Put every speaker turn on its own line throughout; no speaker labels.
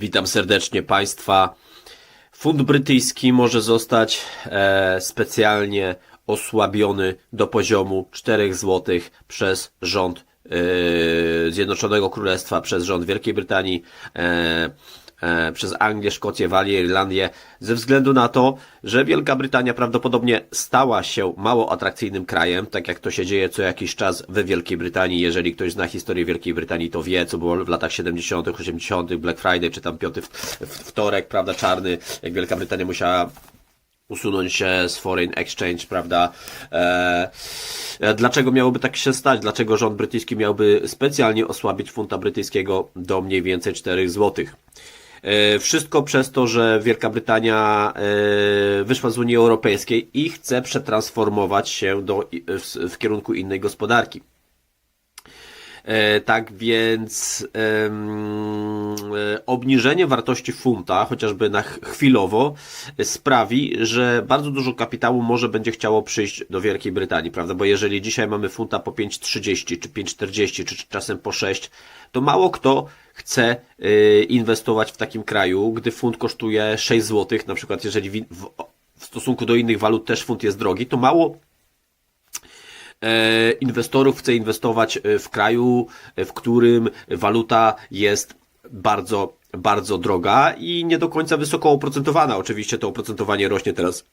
Witam serdecznie Państwa. Fund brytyjski może zostać e, specjalnie osłabiony do poziomu 4 zł przez rząd e, Zjednoczonego Królestwa, przez rząd Wielkiej Brytanii, e, przez Anglię, Szkocję, Walię, Irlandię, ze względu na to, że Wielka Brytania prawdopodobnie stała się mało atrakcyjnym krajem, tak jak to się dzieje co jakiś czas we Wielkiej Brytanii. Jeżeli ktoś zna historię Wielkiej Brytanii, to wie, co było w latach 70., 80., Black Friday, czy tam piąty wtorek, prawda, czarny, jak Wielka Brytania musiała usunąć się z foreign exchange, prawda? E, e, dlaczego miałoby tak się stać? Dlaczego rząd brytyjski miałby specjalnie osłabić funta brytyjskiego do mniej więcej 4 złotych? E, Wszystko przez to, że Wielka Brytania e, wyszła z Unii Europejskiej i chce przetransformować się do, w, w kierunku innej gospodarki. E, Tak więc e, obniżenie wartości funta, chociażby na ch- chwilowo, e, sprawi, że bardzo dużo kapitału może będzie chciało przyjść do Wielkiej Brytanii, prawda? Bo jeżeli dzisiaj mamy funta po 5,30 czy 5,40 czy czasem po 6, to mało kto chce e, inwestować w takim kraju, gdy funt kosztuje 6 zł, na przykład jeżeli w, w, w stosunku do innych walut też funt jest drogi, to mało e, inwestorów chce inwestować e, w kraju, e, w którym waluta jest bardzo, bardzo droga i nie do końca wysoko oprocentowana. Oczywiście to oprocentowanie rośnie teraz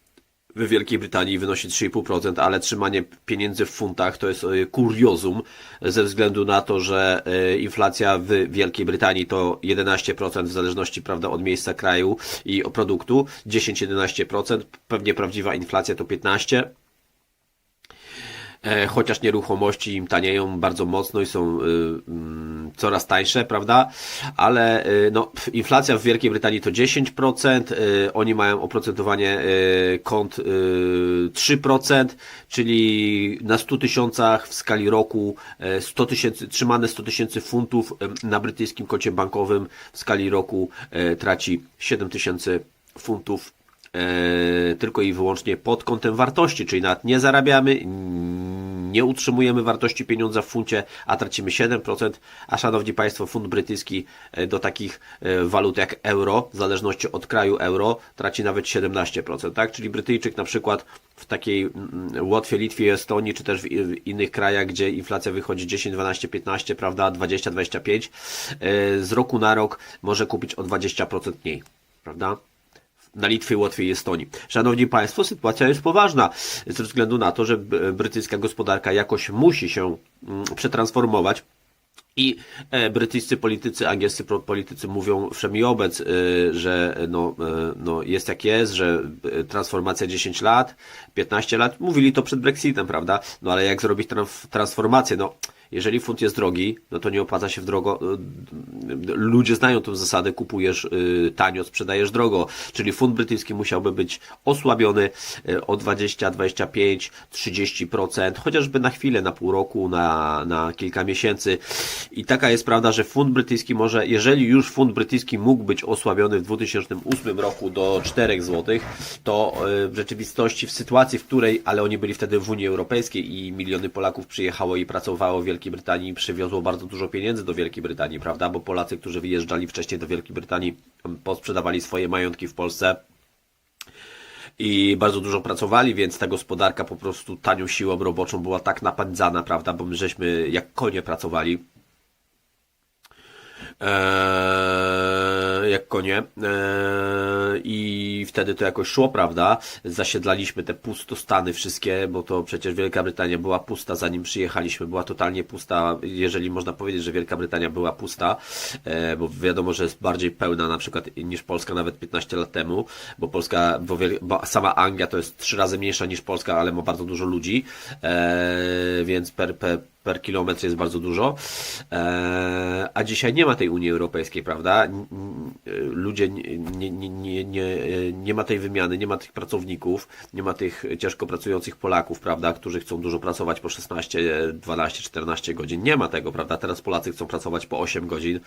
w Wielkiej Brytanii wynosi 3,5%, ale trzymanie pieniędzy w funtach to jest e, kuriozum ze względu na to, że e, inflacja w Wielkiej Brytanii to 11% w zależności prawda, od miejsca kraju i produktu, 10-11%, pewnie prawdziwa inflacja to 15%. E, chociaż nieruchomości im tanieją bardzo mocno i są y, mm, coraz tańsze, prawda? Ale y, no, inflacja w Wielkiej Brytanii to 10%, y, oni mają oprocentowanie kont y, 3%, czyli na 100 tysiącach w skali roku e, 100 tysięcy, trzymane 100 tysięcy funtów na brytyjskim koncie bankowym w skali roku e, traci 7 tysięcy funtów e, tylko i wyłącznie pod kątem wartości, czyli nawet nie zarabiamy, nie utrzymujemy wartości pieniądza w funcie, a tracimy 7%, a szanowni Państwo, fund brytyjski e, do takich e, walut jak euro, w zależności od kraju euro, traci nawet 17%, tak? Czyli Brytyjczyk na przykład w takiej Łotwie, Litwie, Estonii, czy też w innych krajach, gdzie inflacja wychodzi 10, 12, 15, prawda, 20, 25, e, z roku na rok może kupić o 20% mniej, prawda? Na Litwie, Łotwie i Estonii. Szanowni Państwo, sytuacja jest poważna ze względu na to, że brytyjska gospodarka jakoś musi się mm, przetransformować. I e, brytyjscy politycy, angielscy politycy mówią wszemi obec, e, że e, no, no jest jak jest, że transformacja 10 lat, 15 lat, mówili to przed Brexitem, prawda? No ale jak zrobić trans- transformację? No, jeżeli funt jest drogi, no to nie opłaca się w drogo. e, Ludzie znają tę zasadę, kupujesz e, tanio, sprzedajesz drogo. Czyli funt brytyjski musiałby być osłabiony e, o 20, 25, 30%, chociażby na chwilę, na pół roku, na, na kilka miesięcy. I taka jest prawda, że funt brytyjski może, jeżeli już funt brytyjski mógł być osłabiony w 2008 roku do 4 zł, to w rzeczywistości w sytuacji, w której, ale oni byli wtedy w Unii Europejskiej i miliony Polaków przyjechało i pracowało w Wielkiej Brytanii przywiozło bardzo dużo pieniędzy do Wielkiej Brytanii, prawda? Bo Polacy, którzy wyjeżdżali wcześniej do Wielkiej Brytanii, m, posprzedawali swoje majątki w Polsce i bardzo dużo pracowali, więc ta gospodarka po prostu tanią siłą roboczą była tak napędzana, prawda? Bo my żeśmy jak konie pracowali. Eee, jak konie. Eee, I wtedy to jakoś szło, prawda? Zasiedlaliśmy te pustostany wszystkie, bo to przecież Wielka Brytania była pusta, zanim przyjechaliśmy, była totalnie pusta, jeżeli można powiedzieć, że Wielka Brytania była pusta, e, bo wiadomo, że jest bardziej pełna na przykład niż Polska nawet 15 lat temu, bo Polska, bo sama Anglia to jest trzy razy mniejsza niż Polska, ale ma bardzo dużo ludzi, e, więc per, per, per kilometr jest bardzo dużo. E, a dzisiaj nie ma tej Unii Europejskiej, prawda? Ludzie nie, nie, nie, nie, nie, ma tej wymiany, nie ma tych pracowników, nie ma tych ciężko pracujących Polaków, prawda, którzy chcą dużo pracować po 16, 12, 14 godzin. Nie ma tego, prawda? Teraz Polacy chcą pracować po 8 godzin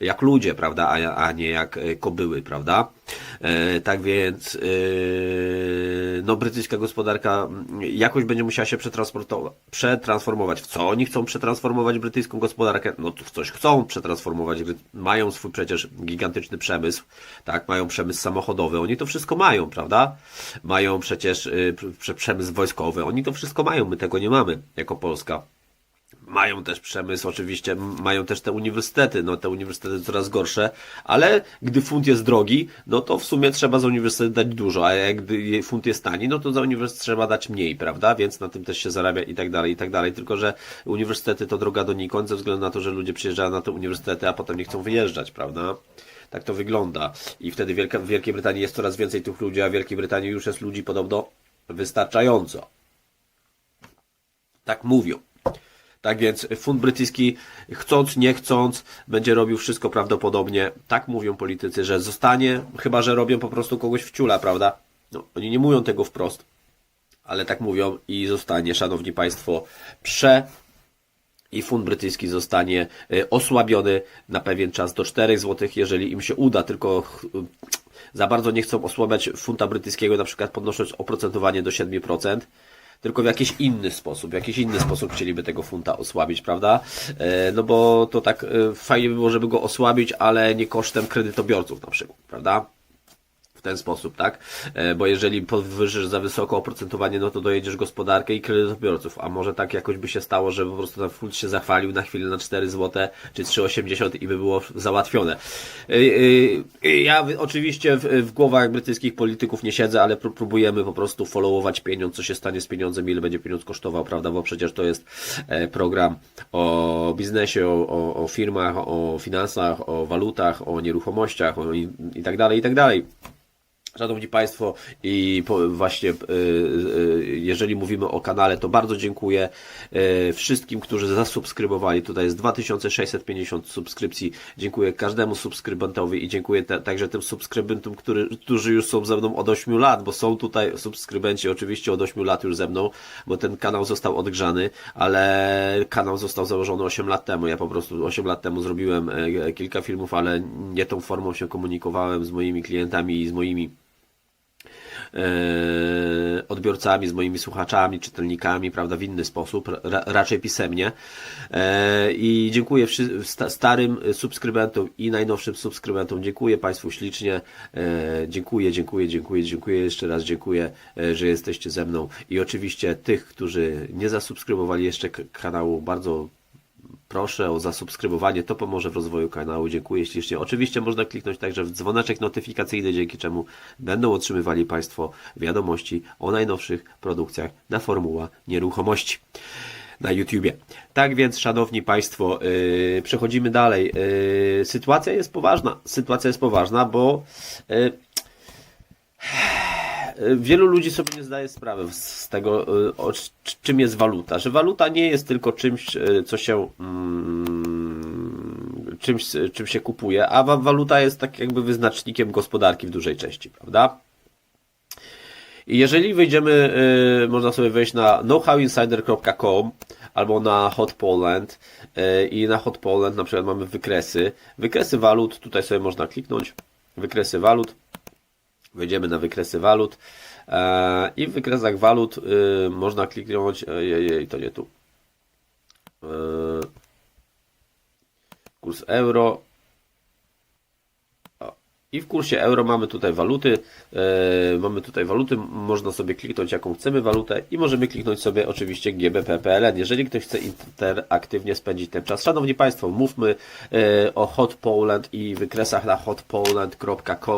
jak ludzie, prawda, a, a nie jak kobyły, prawda? E, tak więc e, no, brytyjska gospodarka mm, jakoś będzie musiała się przetransformować. W co oni chcą przetransformować brytyjską gospodarkę? No w coś chcą przetransformować. Mają swój przecież gigantyczny przemysł, tak, mają przemysł samochodowy, oni to wszystko mają, prawda? Mają przecież y, prze- przemysł wojskowy, oni to wszystko mają, my tego nie mamy jako Polska. Mają też przemysł, oczywiście, mają też te uniwersytety, no te uniwersytety coraz gorsze, ale gdy funt jest drogi, no to w sumie trzeba za uniwersytet dać dużo, a jak gdy funt jest tani, no to za uniwersytet trzeba dać mniej, prawda? Więc na tym też się zarabia i tak dalej, i tak dalej. Tylko, że uniwersytety to droga donikąd, ze względu na to, że ludzie przyjeżdżają na te uniwersytety, a potem nie chcą wyjeżdżać, prawda? Tak to wygląda. I wtedy w Wielkiej Brytanii jest coraz więcej tych ludzi, a w Wielkiej Brytanii już jest ludzi podobno wystarczająco. Tak mówią. Tak więc fund brytyjski, chcąc, nie chcąc, będzie robił wszystko prawdopodobnie. Tak mówią politycy, że zostanie, chyba że robią po prostu kogoś w ciula, prawda? No, oni nie mówią tego wprost, ale tak mówią i zostanie, szanowni państwo, prze i fund brytyjski zostanie e, osłabiony na pewien czas do 4 zł, jeżeli im się uda, tylko za bardzo nie chcą osłabiać funta brytyjskiego, na przykład podnosząc oprocentowanie do 7%, tylko w jakiś inny sposób, w jakiś inny sposób chcieliby tego funta osłabić, prawda? E, No bo to tak e, fajnie by było, żeby go osłabić, ale nie kosztem kredytobiorców na przykład, prawda? Ten sposób, tak? E, Bo jeżeli podwyżysz za wysoko oprocentowanie, no to dojedziesz gospodarkę i kredytobiorców, a może tak jakoś by się stało, że po prostu ten fund się zachwalił na chwilę na 4 zł czy 3,80 i by było załatwione. E, e, Ja oczywiście w, głowach brytyjskich polityków nie siedzę, ale pró- próbujemy po prostu followować pieniądz, co się stanie z pieniądzem, ile będzie pieniądz kosztował, prawda? Bo przecież to jest program o biznesie, o, o, o firmach, o finansach, o walutach, o nieruchomościach o i, i tak dalej, i tak dalej. Szanowni Państwo, i właśnie, y, y, jeżeli mówimy o kanale, to bardzo dziękuję y, wszystkim, którzy zasubskrybowali. Tutaj jest 2650 subskrypcji. Dziękuję każdemu subskrybentowi i dziękuję także tym subskrybentom, który, którzy już są ze mną od 8 lat, bo są tutaj subskrybenci oczywiście od 8 lat już ze mną, bo ten kanał został odgrzany, ale kanał został założony 8 lat temu. Ja po prostu 8 lat temu zrobiłem e, kilka filmów, ale nie tą formą się komunikowałem z moimi klientami i z moimi odbiorcami, z moimi słuchaczami, czytelnikami, prawda, w inny sposób, ra, raczej pisemnie. E, I dziękuję starym subskrybentom i najnowszym subskrybentom. Dziękuję Państwu ślicznie. E, dziękuję, dziękuję, dziękuję, dziękuję. Jeszcze raz dziękuję, e, że jesteście ze mną. I oczywiście tych, którzy nie zasubskrybowali jeszcze kanału, bardzo Proszę o zasubskrybowanie, to pomoże w rozwoju kanału. Dziękuję ślicznie. Oczywiście można kliknąć także w dzwoneczek notyfikacyjny, dzięki czemu będą otrzymywali Państwo wiadomości o najnowszych produkcjach na Formuła Nieruchomości na YouTubie. Tak więc, szanowni Państwo, yy, przechodzimy dalej. Yy, sytuacja jest poważna. Sytuacja jest poważna, bo yy, wielu ludzi sobie nie zdaje sprawy z tego, y, o, czym jest waluta. Że waluta nie jest tylko czymś, y, co się mm, czymś, y, czym się kupuje, a wa- waluta jest tak jakby wyznacznikiem gospodarki w dużej części, prawda? I jeżeli wejdziemy, y, można sobie wejść na knowhowinsider.com albo na Hot Poland y, i na Hot Poland na przykład mamy wykresy. Wykresy walut, tutaj sobie można kliknąć. Wykresy walut. Wejdziemy na wykresy walut e, i w wykresach walut y, można kliknąć, ojej, to nie tu. E, kurs euro. I w kursie euro mamy tutaj waluty. E, mamy tutaj waluty, można sobie kliknąć jaką chcemy walutę i możemy kliknąć sobie oczywiście GBP PLN. Jeżeli ktoś chce interaktywnie spędzić ten czas. Szanowni Państwo, mówmy e, o Hot Poland i wykresach na hotpoland.pl.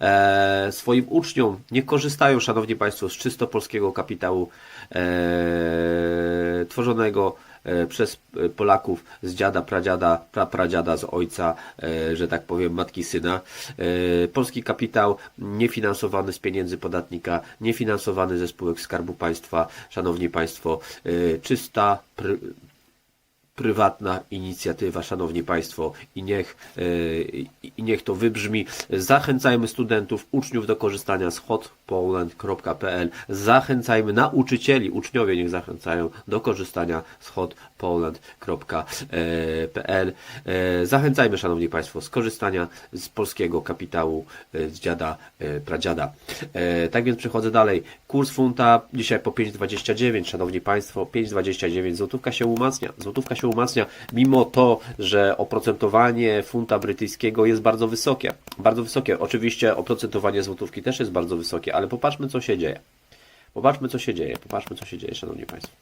E, swoim uczniom nie korzystają, Szanowni Państwo, z czysto polskiego kapitału e, tworzonego przez e, Polaków z dziada, pradziada, prapradziada, z ojca, e, że tak powiem, matki, syna. E, Polski kapitał niefinansowany z pieniędzy podatnika, niefinansowany ze spółek Skarbu Państwa. Szanowni Państwo, e, czysta, prywatna inicjatywa, szanowni państwo, i niech, yy, i niech to wybrzmi. Zachęcajmy studentów, uczniów do korzystania z hotpoland.pl. Zachęcajmy nauczycieli, uczniowie niech zachęcają do korzystania z hotpoland.pl. E, Zachęcajmy, szanowni państwo, z korzystania z polskiego kapitału e, z dziada, e, pradziada. E, Tak więc przechodzę dalej. Kurs funta dzisiaj po 5,29, szanowni państwo, 5,29. Złotówka się umacnia. Złotówka się umacnia, mimo to, że oprocentowanie funta brytyjskiego jest bardzo wysokie. Bardzo wysokie. Oczywiście oprocentowanie złotówki też jest bardzo wysokie, ale popatrzmy, co się dzieje. Popatrzmy, co się dzieje. Popatrzmy, co się dzieje, szanowni państwo.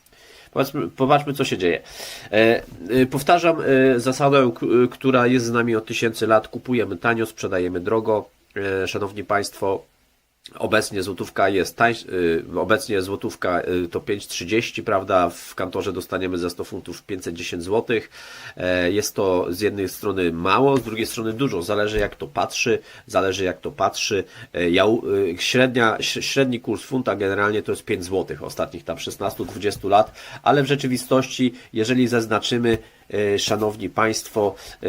Popatrzmy, popatrzmy co się dzieje. E, e, powtarzam e, zasadę, e, która jest z nami od tysięcy lat. Kupujemy tanio, sprzedajemy drogo. E, szanowni Państwo, Obecnie złotówka jest tań, y, obecnie złotówka y, to 5,30, prawda? W kantorze dostaniemy za 100 funtów 510 zł. E, Jest to z jednej strony mało, z drugiej strony dużo. Zależy jak to patrzy, zależy jak to patrzy. E, Ja, y, średnia, średni kurs funta generalnie to jest 5 zł ostatnich tam 16-20 lat, ale w rzeczywistości, jeżeli zaznaczymy Szanowni Państwo, e,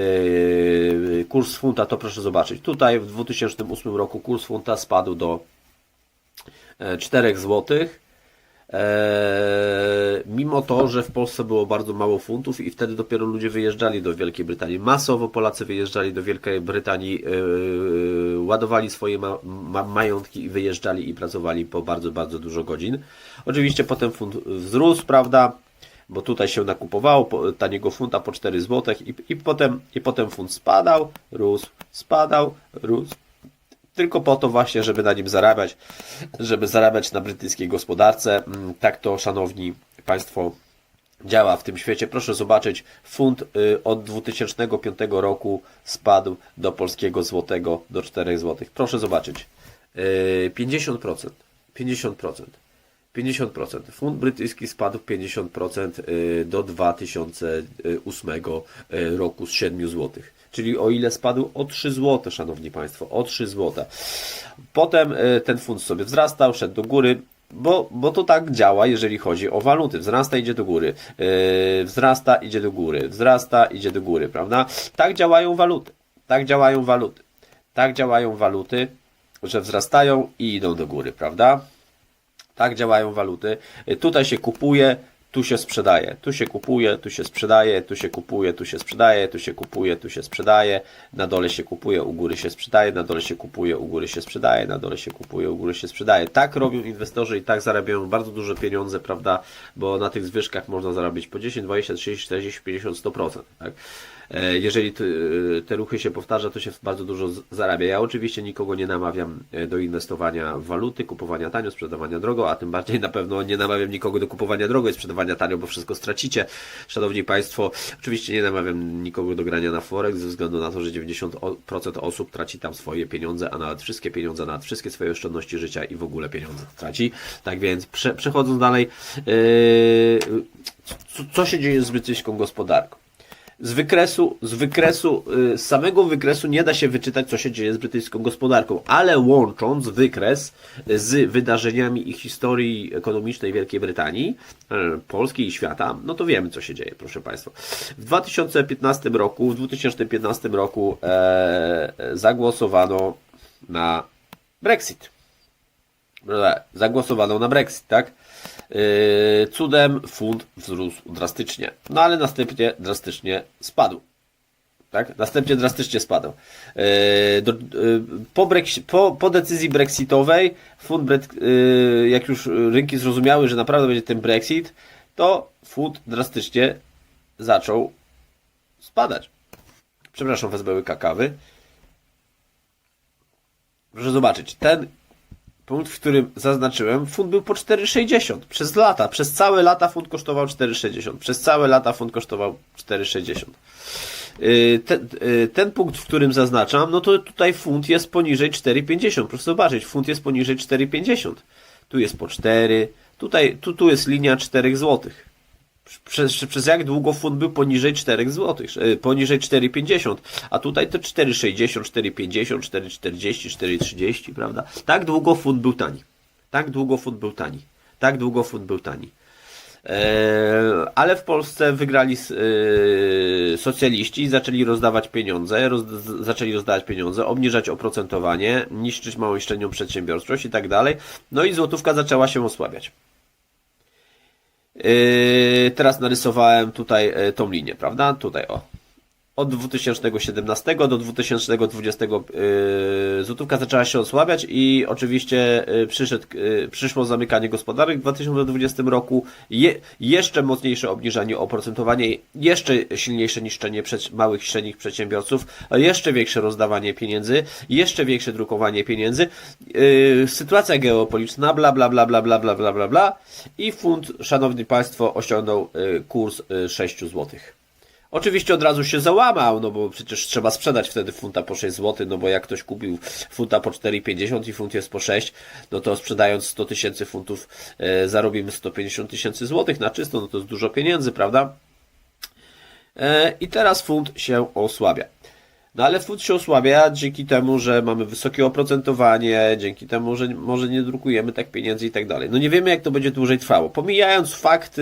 kurs funta to proszę zobaczyć. Tutaj w 2008 roku kurs funta spadł do e, 4 zł. Mimo to, że w Polsce było bardzo mało funtów i wtedy dopiero ludzie wyjeżdżali do Wielkiej Brytanii. Masowo Polacy wyjeżdżali do Wielkiej Brytanii, e, ładowali swoje ma, ma, majątki i wyjeżdżali i pracowali po bardzo, bardzo dużo godzin. Oczywiście potem funt wzrósł, prawda? Bo tutaj się nakupowało po- taniego funta po 4 zł i, i, potem, i potem funt spadał, rósł, spadał, rósł. Tylko po to właśnie, żeby na nim zarabiać, żeby zarabiać na brytyjskiej gospodarce. Mm, Tak to, szanowni Państwo, działa w tym świecie. Proszę zobaczyć, funt y, od 2005 roku spadł do polskiego złotego do 4 zł. Proszę zobaczyć. Y, 50%. 50%. 50%. Funt brytyjski spadł 50% y, do 2008 y, roku z 7 zł. Czyli o ile spadł? O 3 zł, szanowni państwo, o 3 zł. Potem y, ten funt sobie wzrastał, szedł do góry, bo, bo to tak działa, jeżeli chodzi o waluty. Wzrasta, idzie do góry. Yy, wzrasta, idzie do góry. Wzrasta, idzie do góry, prawda? Tak działają waluty. Tak działają waluty. Tak działają waluty, że wzrastają i idą do góry, prawda? Tak działają waluty. Y, Tutaj się kupuje, tu się sprzedaje. Tu się kupuje, tu się sprzedaje, tu się kupuje, tu się sprzedaje, tu się kupuje, tu się sprzedaje. Na dole się kupuje, u góry się sprzedaje, na dole się kupuje, u góry się sprzedaje, na dole się kupuje, u góry się sprzedaje. Tak robią inwestorzy i tak zarabiają bardzo duże pieniądze, prawda? Bo na tych zwyżkach można zarobić po 10, 20, 30, 40, 50, 100%. Tak? E, Jeżeli te, te ruchy się powtarza, to się bardzo dużo zarabia. Ja oczywiście nikogo nie namawiam e, do inwestowania w waluty, kupowania tanio, sprzedawania drogo, a tym bardziej na pewno nie namawiam nikogo do kupowania drogo i sprzedawania tanio, bo wszystko stracicie. Szanowni Państwo, oczywiście nie namawiam nikogo do grania na Forex ze względu na to, że 90% osób traci tam swoje pieniądze, a nawet wszystkie pieniądze, nawet wszystkie swoje oszczędności życia i w ogóle pieniądze traci. Tak więc prze, przechodząc dalej, yy, co, co się dzieje z brytyjską gospodarką? Z wykresu, z wykresu, y, z samego wykresu nie da się wyczytać, co się dzieje z brytyjską gospodarką, ale łącząc wykres z wydarzeniami i historii ekonomicznej Wielkiej Brytanii, y, Polski i świata, no to wiemy, co się dzieje, proszę Państwa. W 2015 roku, w 2015 roku e, zagłosowano na Brexit. Dobra, Zagłosowano na Brexit, tak? Yy, cudem funt wzrósł drastycznie, no ale następnie drastycznie spadł. Tak? Następnie drastycznie spadł. Yy, yy, po, po, po decyzji brexitowej, yy, jak już rynki zrozumiały, że naprawdę będzie ten Brexit, to funt drastycznie zaczął spadać. Przepraszam, wezmę łyka kawy. Proszę zobaczyć, ten punkt, w którym zaznaczyłem, funt był po 4,60 przez lata. Przez całe lata funt kosztował 4,60. Przez całe lata funt kosztował 4,60. Yy, Ten, yy, ten punkt, w którym zaznaczam, no to tutaj funt jest poniżej 4,50. Proszę zobaczyć, funt jest poniżej 4,50. Tu jest po 4, tutaj, tu, tu jest linia 4 złotych. Przez, przez jak długo funt był poniżej 4 zł, poniżej 4,50, a tutaj to 4,60, 4,50, 4,40, 4,30, prawda? Tak długo funt był tani. Tak długo funt był tani. Tak długo funt był tani. E, ale w Polsce wygrali e, socjaliści i zaczęli rozdawać pieniądze, roz, zaczęli rozdawać pieniądze, obniżać oprocentowanie, niszczyć małą i średnią przedsiębiorczość i tak dalej. No i złotówka zaczęła się osłabiać. Yy, teraz narysowałem tutaj e, tą linię, prawda? Tutaj o. Od 2017 do 2020 yy, złotówka zaczęła się osłabiać i oczywiście yy, przyszedł, yy, przyszło zamykanie gospodarek w 2020 roku, je, jeszcze mocniejsze obniżanie oprocentowania, jeszcze silniejsze niszczenie przed, małych i średnich przedsiębiorców, jeszcze większe rozdawanie pieniędzy, jeszcze większe drukowanie pieniędzy, yy, sytuacja geopolityczna, bla bla bla bla bla bla bla bla i funt, szanowni państwo, osiągnął yy, kurs yy, 6 złotych. Oczywiście od razu się załamał, no bo przecież trzeba sprzedać wtedy funta po 6 zł, no bo jak ktoś kupił funta po 4,50 i funt jest po 6, no to sprzedając 100 tysięcy funtów e, zarobimy 150 tysięcy złotych na czysto, no to jest dużo pieniędzy, prawda? E, I teraz funt się osłabia. No ale funt się osłabia dzięki temu, że mamy wysokie oprocentowanie, dzięki temu, że może nie drukujemy tak pieniędzy i tak dalej. No nie wiemy, jak to będzie dłużej trwało. Pomijając fakty,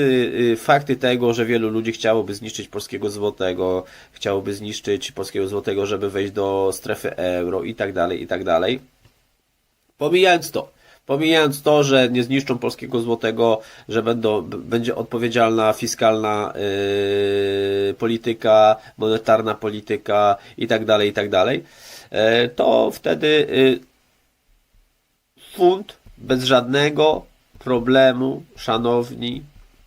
y, fakty tego, że wielu ludzi chciałoby zniszczyć polskiego złotego, chciałoby zniszczyć polskiego złotego, żeby wejść do strefy euro i tak dalej, i tak dalej. Pomijając to, pomijając to, że nie zniszczą polskiego złotego, że będą, będzie odpowiedzialna fiskalna yy, polityka, monetarna polityka i tak dalej, i tak dalej, e, to wtedy yy, funt bez żadnego problemu, szanowni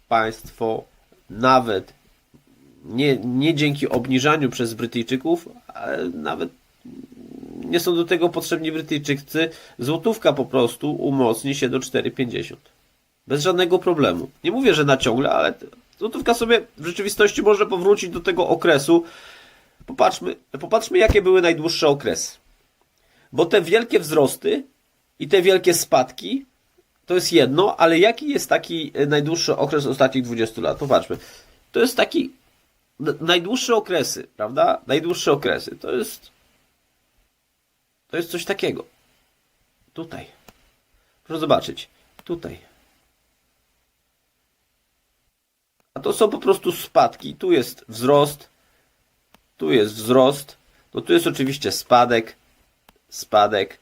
państwo, nawet nie, nie dzięki obniżaniu przez Brytyjczyków, ale nawet nie są do tego potrzebni Brytyjczycy, złotówka po prostu umocni się do 4,50. Bez żadnego problemu. Nie mówię, że na ciągle, ale złotówka sobie w rzeczywistości może powrócić do tego okresu. Popatrzmy, popatrzmy jakie były najdłuższe okresy. Bo te wielkie wzrosty i te wielkie spadki to jest jedno, ale jaki jest taki e, najdłuższy okres ostatnich 20 lat? Popatrzmy. To jest taki najdłuższe okresy, prawda? Najdłuższe okresy. To jest to jest coś takiego. Tutaj. Proszę zobaczyć. Tutaj. A to są po prostu spadki. Tu jest wzrost. Tu jest wzrost. No tu jest oczywiście spadek. Spadek.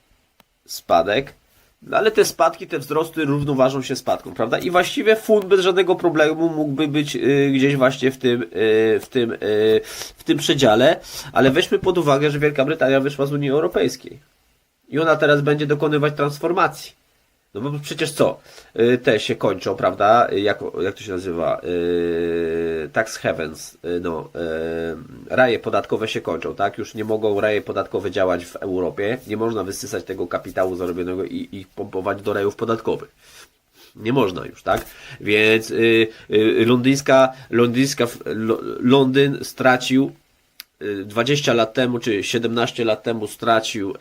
Spadek. No ale te spadki, te wzrosty równoważą się spadkom, prawda? I właściwie fund bez żadnego problemu mógłby być y, gdzieś właśnie w tym, y, w tym, y, w tym przedziale, ale weźmy pod uwagę, że Wielka Brytania wyszła z Unii Europejskiej. I ona teraz będzie dokonywać transformacji. No bo przecież co? Y, Te się kończą, prawda? Jak, jak to się nazywa? Y, Tax havens, y, no, raje podatkowe się kończą, tak? Już nie mogą raje podatkowe działać w Europie. Nie można wysysać tego kapitału zarobionego i, i pompować do rajów podatkowych. Nie można już, tak? Więc londyńska, londyńska, Lo- Londyn stracił y, 20 lat temu, czy 17 lat temu stracił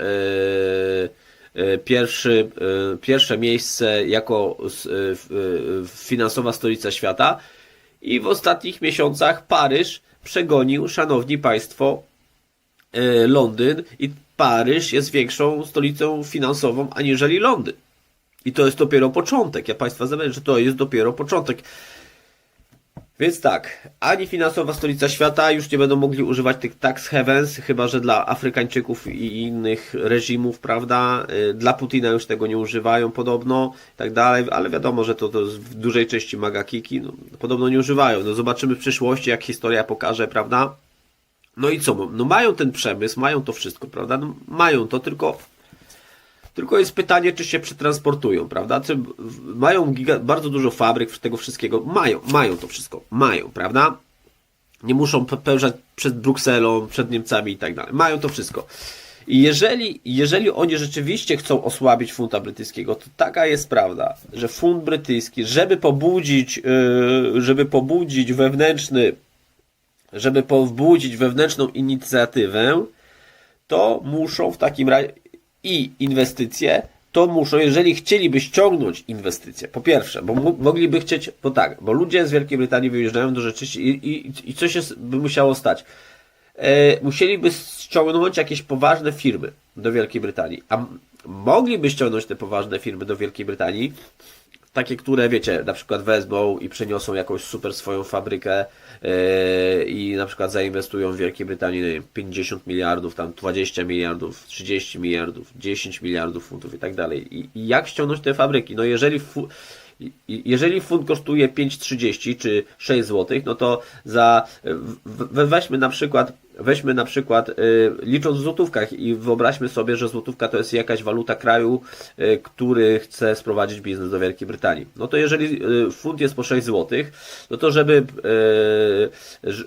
pierwszy, e, pierwsze miejsce jako e, e, finansowa stolica świata i w ostatnich miesiącach Paryż przegonił, szanowni państwo, e, Londyn i Paryż jest większą stolicą finansową aniżeli Londyn. I to jest dopiero początek. Ja Państwa zapewniam, że to jest dopiero początek. Więc tak, ani finansowa stolica świata już nie będą mogli używać tych tax havens, chyba że dla Afrykańczyków i innych reżimów, prawda? Y, Dla Putina już tego nie używają podobno, i tak dalej, ale wiadomo, że to, to w dużej części magakiki, no, podobno nie używają. No zobaczymy w przyszłości, jak historia pokaże, prawda? No i co? No mają ten przemysł, mają to wszystko, prawda? No, mają to, tylko tylko jest pytanie, czy się przetransportują, prawda? Czy mają bardzo dużo fabryk tego wszystkiego? Mają, mają to wszystko, mają, prawda? Nie muszą pełżać przed Brukselą, przed Niemcami i tak dalej. Mają to wszystko. I jeżeli, jeżeli oni rzeczywiście chcą osłabić funta brytyjskiego, to taka jest prawda, że funt brytyjski, żeby pobudzić, yy, żeby pobudzić wewnętrzny, żeby pobudzić wewnętrzną inicjatywę, to muszą w takim razie i inwestycje, to muszą, jeżeli chcieliby ściągnąć inwestycje, po pierwsze, bo mo- mogliby chcieć, bo tak, bo ludzie z Wielkiej Brytanii wyjeżdżają do rzeczywiście i, i, i coś jest, by musiało stać. E, musieliby ściągnąć jakieś poważne firmy do Wielkiej Brytanii, a mogliby ściągnąć te poważne firmy do Wielkiej Brytanii takie, które wiecie, na przykład wezmą i przeniosą jakąś super swoją fabrykę yy, i na przykład zainwestują w Wielkiej Brytanii wiem, 50 miliardów, tam 20 miliardów, 30 miliardów, 10 miliardów funtów i tak dalej. I, i jak ściągnąć te fabryki? No jeżeli jeżeli funt kosztuje 5,30 czy 6 zł, no to za weźmy na przykład weźmy na przykład y, licząc w złotówkach i wyobraźmy sobie, że złotówka to jest jakaś waluta kraju, y, który chce sprowadzić biznes do Wielkiej Brytanii. No to jeżeli y, funt jest po 6 zł, no to żeby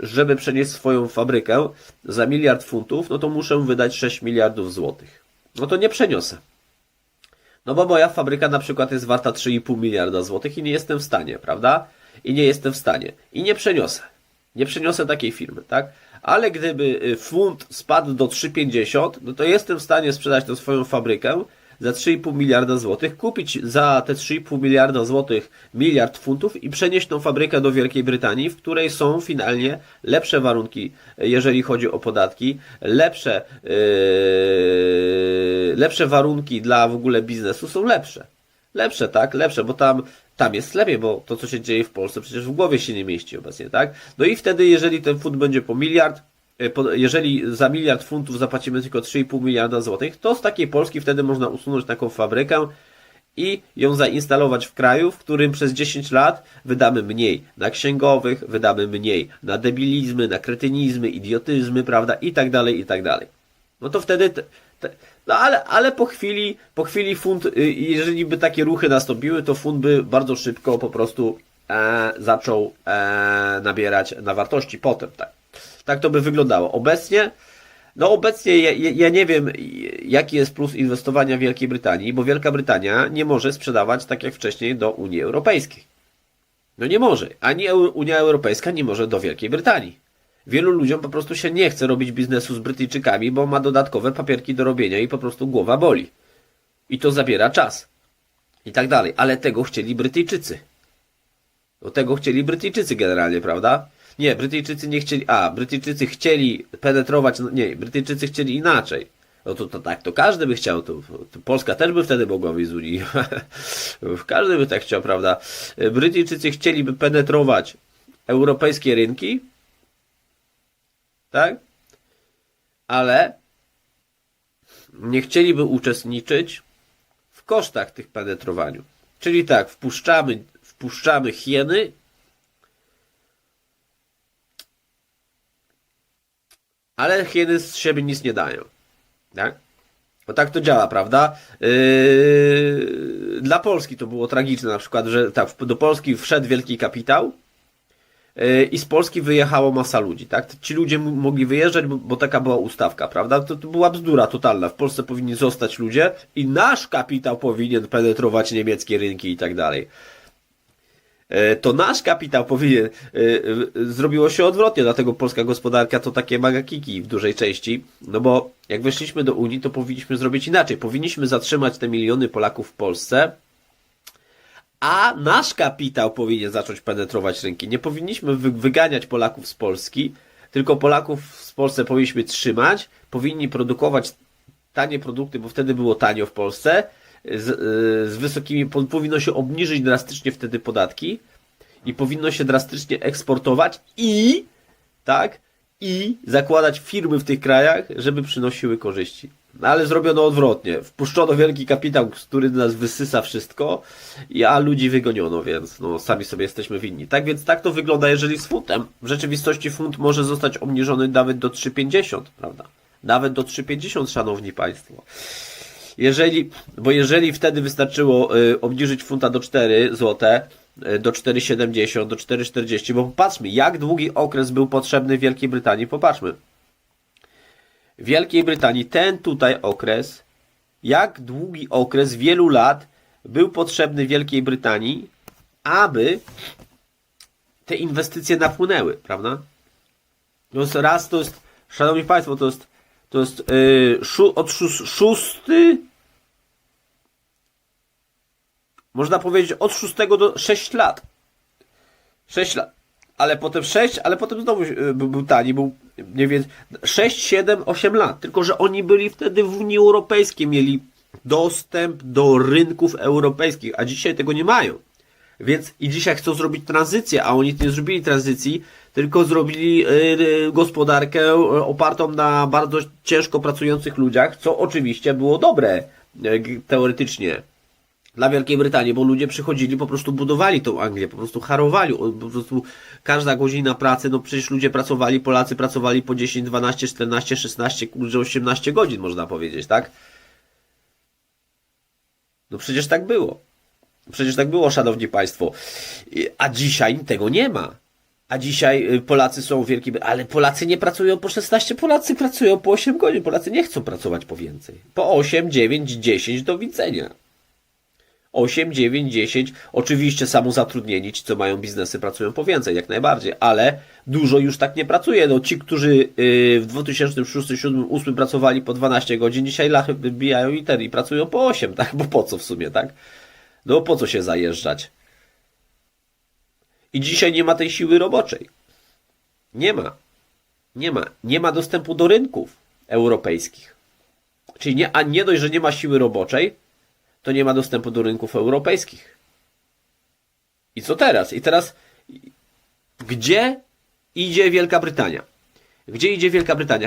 żeby przenieść swoją fabrykę za miliard funtów, no to muszę wydać 6 miliardów złotych. No to nie przeniosę. No bo moja fabryka na przykład jest warta 3,5 miliarda złotych i nie jestem w stanie, prawda? I nie jestem w stanie. I nie przeniosę. Nie przeniosę takiej firmy, tak? Ale gdyby y, funt spadł do 3,50, no to jestem w stanie sprzedać tę swoją fabrykę za 3,5 miliarda złotych, kupić za te 3,5 miliarda złotych miliard funtów i przenieść tą fabrykę do Wielkiej Brytanii, w której są finalnie lepsze warunki, y, jeżeli chodzi o podatki, lepsze, yy, lepsze warunki dla w ogóle biznesu są lepsze. Lepsze, tak? Lepsze, bo tam, tam jest lepiej, bo to, co się dzieje w Polsce, przecież w głowie się nie mieści obecnie, tak? No i wtedy, jeżeli ten funt będzie po miliard, e, jeżeli za miliard funtów zapłacimy tylko 3,5 miliarda złotych, to z takiej Polski wtedy można usunąć taką fabrykę i ją zainstalować w kraju, w którym przez 10 lat wydamy mniej na księgowych, wydamy mniej na debilizmy, na kretynizmy, idiotyzmy, prawda, i tak dalej, i tak dalej. No to wtedy, te, te, no ale, ale po chwili, po chwili funt, y, jeżeli by takie ruchy nastąpiły, to funt by bardzo szybko po prostu e, zaczął e, nabierać na wartości potem, tak. Tak to by wyglądało. Obecnie, no obecnie ja, ja nie wiem, jaki jest plus inwestowania w Wielkiej Brytanii, bo Wielka Brytania nie może sprzedawać tak jak wcześniej do Unii Europejskiej. No nie może. Ani Unia Europejska nie może do Wielkiej Brytanii. Wielu ludziom po prostu się nie chce robić biznesu z Brytyjczykami, bo ma dodatkowe papierki do robienia i po prostu głowa boli. I to zabiera czas. I tak dalej. Ale tego chcieli Brytyjczycy. No tego chcieli Brytyjczycy generalnie, prawda? Nie, Brytyjczycy nie chcieli. A, Brytyjczycy chcieli penetrować. No, nie, Brytyjczycy chcieli inaczej. No to, to tak, to każdy by chciał. To, to Polska też by wtedy mogła wyjść z Unii. każdy by tak chciał, prawda? Brytyjczycy chcieliby penetrować europejskie rynki, tak? Ale nie chcieliby uczestniczyć w kosztach tych penetrowaniu. Czyli tak, wpuszczamy, wpuszczamy hieny, ale hieny z siebie nic nie dają. Tak? Bo tak to działa, prawda? Yy, dla Polski to było tragiczne, na przykład, że tak, do Polski wszedł wielki kapitał, Yy, i z Polski wyjechało masa ludzi, tak? Ci ludzie mogli wyjeżdżać, bo, bo taka była ustawka, prawda? To, to była bzdura totalna. W Polsce powinni zostać ludzie i nasz kapitał powinien penetrować niemieckie rynki i tak dalej. Yy, To nasz kapitał powinien. yy, yy, Zrobiło się odwrotnie, dlatego polska gospodarka to takie magakiki w dużej części. No bo jak weszliśmy do Unii, to powinniśmy zrobić inaczej. Powinniśmy zatrzymać te miliony Polaków w Polsce, a nasz kapitał powinien zacząć penetrować rynki. Nie powinniśmy wy- wyganiać Polaków z Polski, tylko Polaków w Polsce powinniśmy trzymać, powinni produkować tanie produkty, bo wtedy było tanio w Polsce, z, y, z wysokimi, po- powinno się obniżyć drastycznie wtedy podatki i powinno się drastycznie eksportować i, tak, i zakładać firmy w tych krajach, żeby przynosiły korzyści. No ale zrobiono odwrotnie. Wpuszczono wielki kapitał, który nas wysysa wszystko, a ludzi wygoniono, więc no, sami sobie jesteśmy winni. Tak więc tak to wygląda, jeżeli z funtem. W rzeczywistości funt może zostać obniżony nawet do 3,50, prawda? Nawet do 3,50, szanowni państwo. Jeżeli, bo jeżeli wtedy wystarczyło y, obniżyć funta do 4 zł, y, do 4,70, do 4,40, bo popatrzmy, jak długi okres był potrzebny Wielkiej Brytanii, popatrzmy. Wielkiej Brytanii ten tutaj okres, jak długi okres wielu lat był potrzebny Wielkiej Brytanii, aby te inwestycje napłynęły, prawda? Jest raz, to jest, szanowni państwo, to jest, to jest yy, od szós, szósty, można powiedzieć od szóstego do 6 lat. 6 lat. Ale potem 6, ale potem znowu był, był tani, był mniej więcej 6, 7, 8 lat. Tylko, że oni byli wtedy w Unii Europejskiej, mieli dostęp do rynków europejskich, a dzisiaj tego nie mają. Więc i dzisiaj chcą zrobić tranzycję, a oni nie zrobili tranzycji, tylko zrobili y, y, gospodarkę y, opartą na bardzo ciężko pracujących ludziach, co oczywiście było dobre teoretycznie dla Wielkiej Brytanii, bo ludzie przychodzili, po prostu budowali tą Anglię, po prostu harowali, po prostu każda godzina pracy, no przecież ludzie pracowali, Polacy pracowali po 10, 12, 14, 16, kurczę 18 godzin można powiedzieć, tak? No przecież tak było. Przecież tak było, szanowni państwo. A dzisiaj tego nie ma. A dzisiaj y, Polacy są w Wielkiej Brytanii, ale Polacy nie pracują po 16, Polacy pracują po 8 godzin. Polacy nie chcą pracować po więcej. Po 8, 9, 10 do widzenia. 8, 9, 10. Oczywiście samozatrudnieni, ci co mają biznesy, pracują po więcej, jak najbardziej, ale dużo już tak nie pracuje. No, ci, którzy yy, w 2006, 2007, 2008 pracowali po 12 godzin, dzisiaj lachy wybijają i ten, i pracują po 8, tak? Bo po co w sumie, tak? No po co się zajeżdżać? I dzisiaj nie ma tej siły roboczej. Nie ma. Nie ma. Nie ma dostępu do rynków europejskich. Czyli nie, a nie dość, że nie ma siły roboczej, to nie ma dostępu do rynków europejskich. I co teraz? I teraz gdzie idzie Wielka Brytania? Gdzie idzie Wielka Brytania?